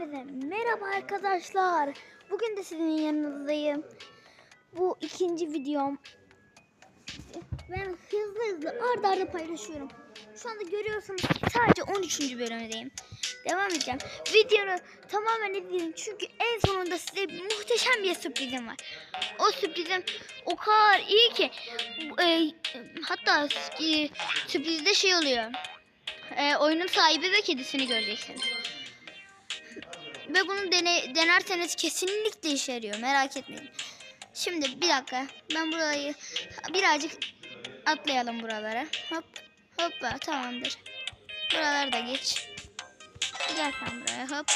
Hepinize merhaba arkadaşlar. Bugün de sizin yanınızdayım. Bu ikinci videom. Ben hızlı hızlı arda arda paylaşıyorum. Şu anda görüyorsunuz sadece 13. bölümdeyim. Devam edeceğim. Videonu tamamen izleyin çünkü en sonunda size muhteşem bir sürprizim var. O sürprizim o kadar iyi ki e, hatta e, sürprizde şey oluyor. E, oyunun sahibi ve kedisini göreceksiniz. Ve bunu dene, denerseniz kesinlikle işe yarıyor. Merak etmeyin. Şimdi bir dakika. Ben burayı birazcık atlayalım buralara. Hop. Hoppa tamamdır. Buraları da geç. Gel sen buraya hop.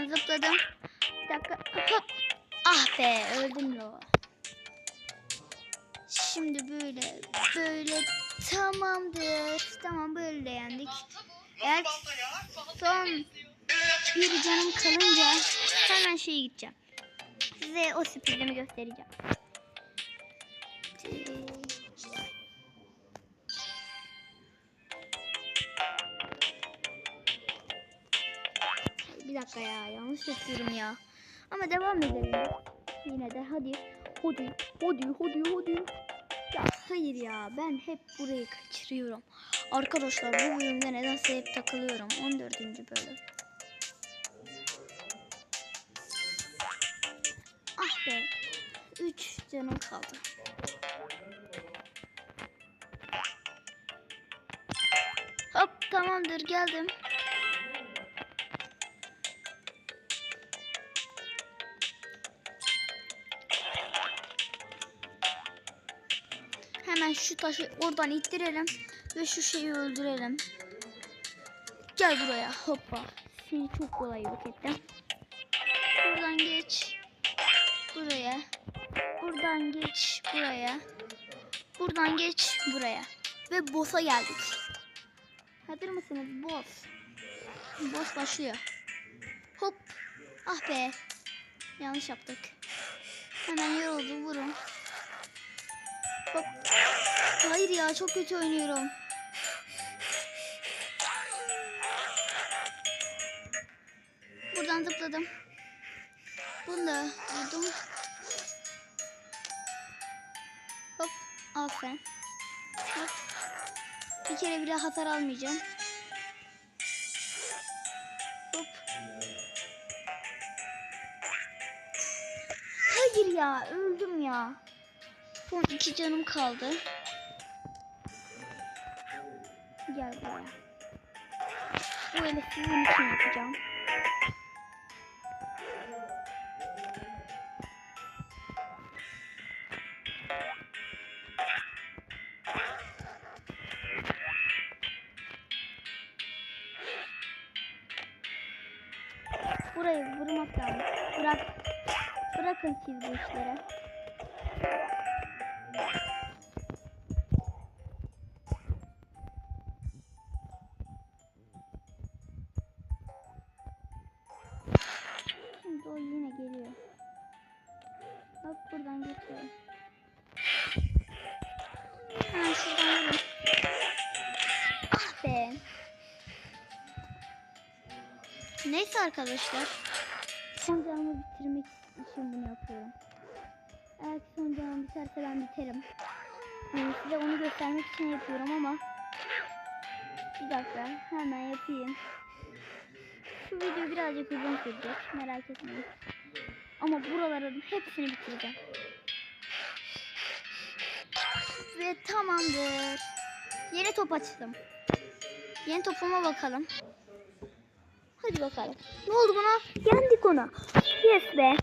Buradan zıpladım. Bir dakika. Ah be öldüm lo. Şimdi böyle böyle tamamdır. Tamam böyle de yendik. Eğer son bir canım kalınca hemen şeye gideceğim. Size o sürprizimi göstereceğim. Dakika ya yanlış yapıyorum ya. Ama devam edelim. Yine de hadi. Hadi. Hadi hadi hadi. Ya hayır ya ben hep burayı kaçırıyorum. Arkadaşlar bu bölümde nedense hep takılıyorum. 14. bölüm. Ah be. 3 canım kaldı. Hop tamamdır geldim. Hemen şu taşı oradan ittirelim ve şu şeyi öldürelim. Gel buraya hoppa. Seni çok kolay yok ettim. Buradan geç. Buraya. Buradan geç buraya. Buradan geç buraya. Ve boss'a geldik. Hazır mısınız boss? Boss başlıyor. Hop. Ah be. Yanlış yaptık. Hemen yoruldu vurun. Hop. Hayır ya çok kötü oynuyorum. Buradan zıpladım. Bunu da vurdum. Hop. Aferin. Hop. Bir kere bile hasar almayacağım. Hop. Hayır ya öldüm ya. Son iki canım kaldı. Gel buraya. Bu eli sizin için yapacağım. Burayı vurmak lazım. Bırak. Bırakın siz bu işleri. Neyse arkadaşlar. Son canımı bitirmek için bunu yapıyorum. Eğer son canım biterse ben biterim. Yani size onu göstermek için yapıyorum ama bir dakika hemen yapayım. Şu video birazcık uzun sürecek. Merak etmeyin. Ama buraların hepsini bitireceğim. Ve tamamdır. Yeni top açtım. Yeni topuma bakalım. Hadi bakalım. Ne oldu buna? Yendik ona. Yes be.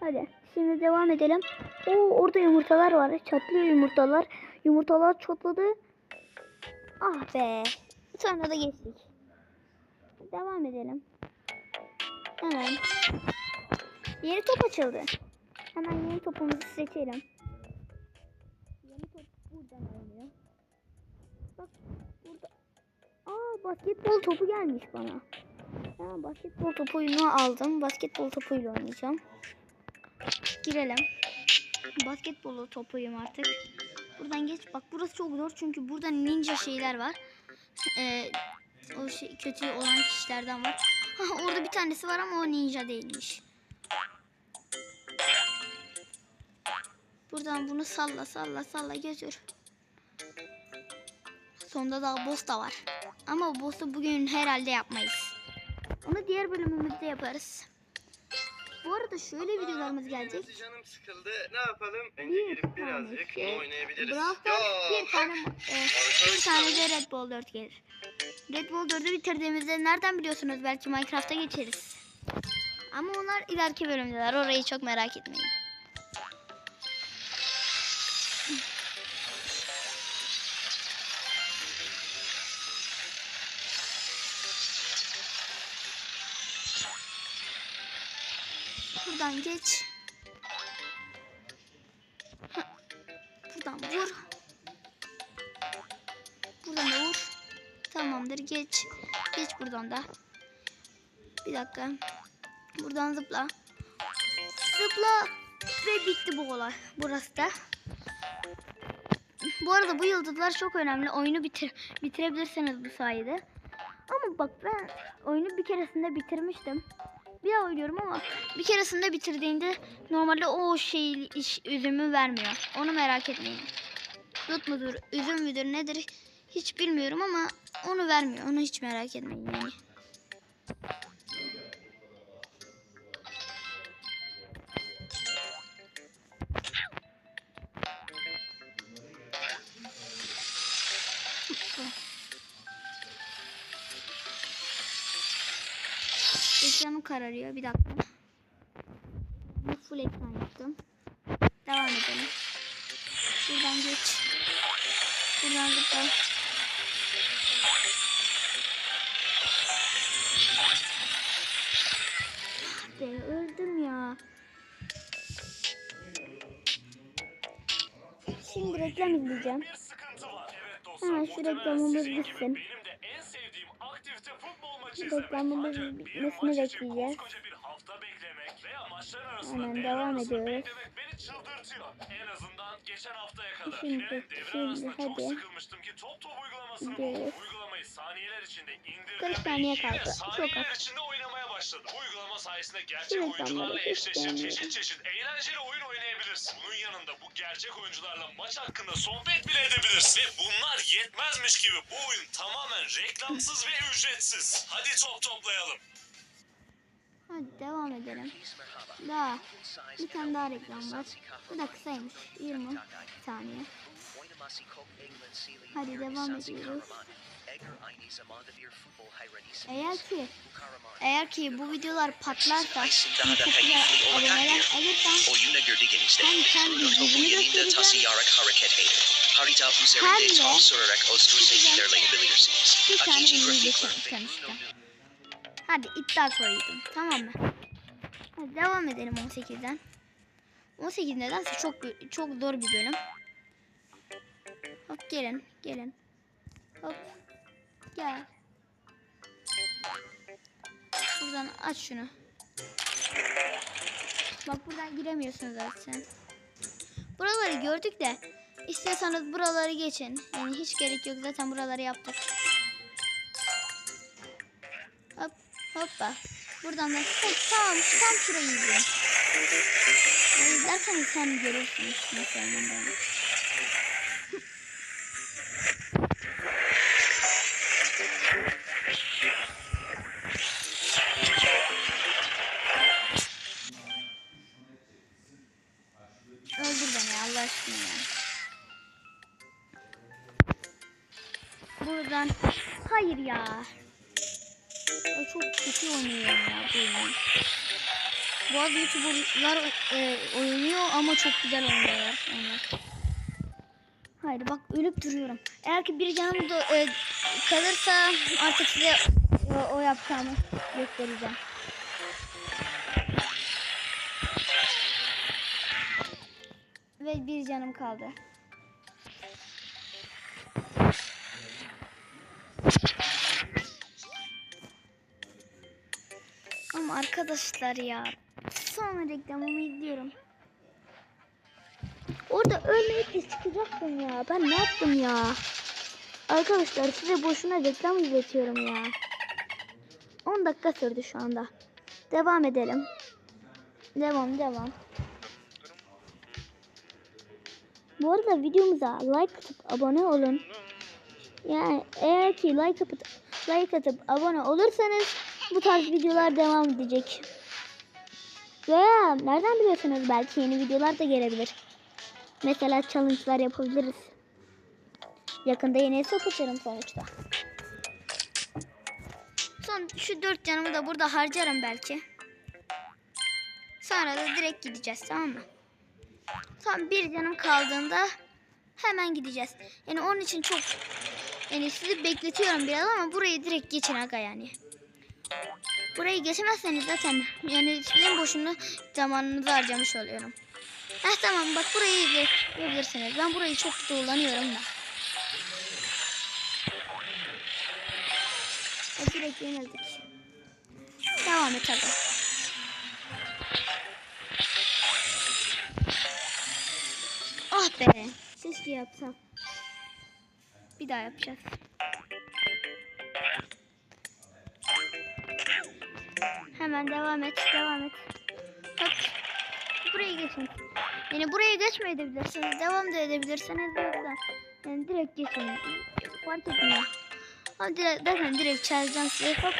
Hadi. Şimdi devam edelim. Oo orada yumurtalar var. Çatlıyor yumurtalar. Yumurtalar çatladı. Ah be. Sonra da geçtik. Devam edelim. Hemen. Yeni top açıldı. Hemen yeni topumuzu seçelim. Yeni top buradan oynuyor. basketbol topu gelmiş bana. Ya basketbol topuyunu aldım. Basketbol topuyla oynayacağım. Girelim. Basketbol topuyum artık. Buradan geç. Bak burası çok zor çünkü burada ninja şeyler var. Ee, o şey, kötü olan kişilerden var. Orada bir tanesi var ama o ninja değilmiş. Buradan bunu salla salla salla götür. Sonunda da boss da var. Ama boss'u bugün herhalde yapmayız. Onu diğer bölümümüzde yaparız. Bu arada şöyle videolarımız gelecek. Canım sıkıldı. Ne yapalım? Önce Bir tane birazcık şey, oynayabiliriz. Brawl bir tane, e, bir tane de Red Bull 4 gelir. Red Bull 4'ü bitirdiğimizde nereden biliyorsunuz? Belki Minecraft'a geçeriz. Ama onlar ileriki bölümdeler. Orayı çok merak etmeyin. Buradan geç. Buradan vur. Buradan da vur. Tamamdır geç. Geç buradan da. Bir dakika. Buradan zıpla. Zıpla. Ve bitti bu olay. Burası da. Bu arada bu yıldızlar çok önemli. Oyunu bitir bitirebilirsiniz bu sayede. Ama bak ben oyunu bir keresinde bitirmiştim. Bir daha oynuyorum ama bir keresinde bitirdiğinde normalde o şey iş üzümü vermiyor. Onu merak etmeyin. Dut mudur, üzüm müdür, nedir hiç bilmiyorum ama onu vermiyor. Onu hiç merak etmeyin yani. Kararıyor. Bir dakika. Bu full ekran yaptım. Devam edelim. Buradan geç. Buradan zıpla. Ah Be öldüm ya. Şimdi reklam izleyeceğim. Hemen şu reklamımız bitsin. Ancak bir bitmesini bekleyeceğiz. Hemen devam ediyoruz. Geçen haftaya kadar. Şimdi, devre şimdi, arasında çok hadi. sıkılmıştım ki top top uygulamasını buldum. Uygulamayı saniyeler içinde indirdim 40 ve saniye kaldı. Çok saniyeler az. içinde oynamaya başladım. Bu uygulama sayesinde gerçek Evet, oyuncularla İstemiyorum. çeşit çeşit eğlenceli oyun oynayabilirsin. Bunun yanında bu gerçek oyuncularla maç hakkında sohbet bile edebilirsin. Ve bunlar yetmezmiş gibi bu oyun tamamen reklamsız ve ücretsiz. Hadi top toplayalım. Hadi devam edelim. Daha bir tane daha reklam var. Bu da kısaymış. 20 saniye. Hadi devam ediyoruz. Eğer ki eğer ki bu videolar patlarsa güzel aboneler girdiğinizde hem yüzümü yayında göstereceğim. Harita üzerinde de top sürarak ünlü grafik geçireceğim işte. Hadi iddia koydum. Tamam mı? Hadi devam edelim 18'den. 18 nedense çok çok zor bir bölüm. Hop gelin, gelin. Hop. Gel. Buradan aç şunu. Bak buradan giremiyorsunuz zaten. Buraları gördük de istiyorsanız buraları geçin. Yani hiç gerek yok zaten buraları yaptık. Hoppa. Buradan da Hop, tamam tam şurayı izleyin. Böyle izlerseniz sen görürsünüz nasıl oynandığını. Öldür beni Allah aşkına ya. Buradan hayır ya. Ya çok kötü oynuyorum ya bu oyunu. Bazı youtuberlar e, oynuyor ama çok güzel oynuyorlar onlar. Haydi bak ölüp duruyorum. Eğer ki bir canım da e, kalırsa artık size o, o yapacağımı göstereceğim. Ve bir canım kaldı. Arkadaşlar ya. Son reklamımı izliyorum. Orada ölmeyip de çıkacaktım ya. Ben ne yaptım ya? Arkadaşlar size boşuna reklam izletiyorum ya. 10 dakika sürdü şu anda. Devam edelim. Devam devam. Bu arada videomuza like atıp abone olun. Yani eğer ki like atıp like atıp abone olursanız bu tarz videolar devam edecek. Veya nereden biliyorsunuz belki yeni videolar da gelebilir. Mesela challenge'lar yapabiliriz. Yakında yeni açarım sonuçta. Son şu dört canımı da burada harcarım belki. Sonra da direkt gideceğiz tamam mı? Tam bir canım kaldığında hemen gideceğiz. Yani onun için çok yani sizi bekletiyorum biraz ama burayı direkt geçin aga yani. Burayı geçemezseniz zaten yani sizin boşuna zamanınızı harcamış oluyorum. Heh tamam bak burayı izleyebilirsiniz. Ben burayı çok kullanıyorum da. E, direkt yenildik. Devam et hadi. Ah be. Keşke yapsam. Bir daha yapacağız. Hemen devam et, devam et. Bak, burayı geçin. Yani buraya geçmeyi devam da edebilirsiniz yoksa yani direkt geçin. Fark etmiyor. Ama direkt, zaten direkt çağıracağım size. Hop.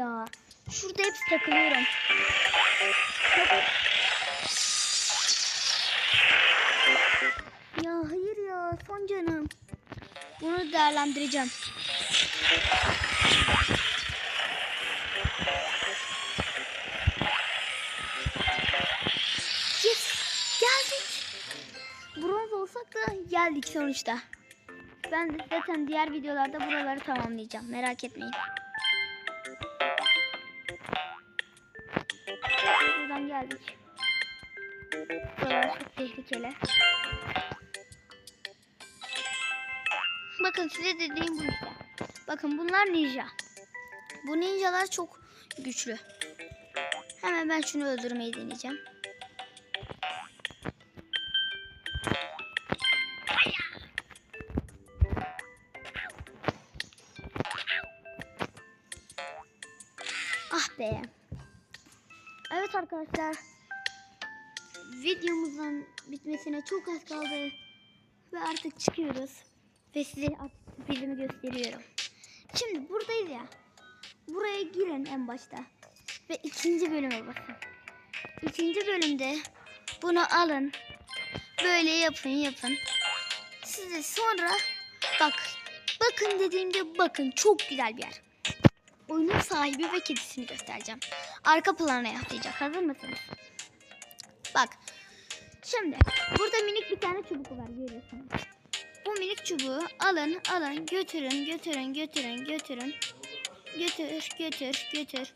Ya. Şurada hepsi takılıyorum. Ya hayır ya son canım. Bunu değerlendireceğim. Yes geldik. Bronz olsak da geldik sonuçta. Ben zaten diğer videolarda buraları tamamlayacağım. Merak etmeyin. Geldik. Buralar çok tehlikeli. Bakın size dediğim bu işte. Bakın bunlar ninja. Bu ninjalar çok güçlü. Hemen ben şunu öldürmeyi deneyeceğim. Arkadaşlar. Videomuzun bitmesine çok az kaldı. Ve artık çıkıyoruz. Ve size sürprizimi gösteriyorum. Şimdi buradayız ya. Buraya girin en başta. Ve ikinci bölüme bakın. İkinci bölümde bunu alın. Böyle yapın yapın. Size sonra bak. Bakın dediğimde bakın çok güzel bir yer. Oyunun sahibi ve kedisini göstereceğim. Arka plana yapacak. Hazır mısınız? Bak. Şimdi burada minik bir tane çubuk var görüyorsunuz. Bu minik çubuğu alın alın götürün götürün götürün götürün. Götür götür götür.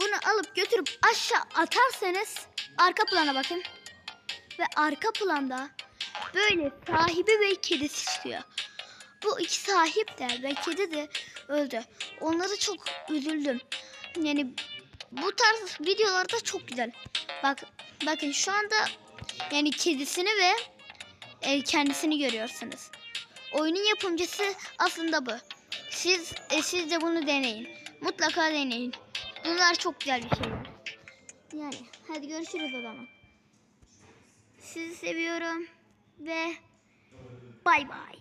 Bunu alıp götürüp aşağı atarsanız arka plana bakın. Ve arka planda böyle sahibi ve kedisi çıkıyor. Bu iki sahip de ve kedi de öldü. Onları çok üzüldüm. Yani bu tarz videolarda çok güzel. Bak bakın şu anda yani kedisini ve e, kendisini görüyorsunuz. Oyunun yapımcısı aslında bu. Siz e, siz de bunu deneyin. Mutlaka deneyin. Bunlar çok güzel bir şeyler. Yani hadi görüşürüz o zaman. Sizi seviyorum ve bay bay.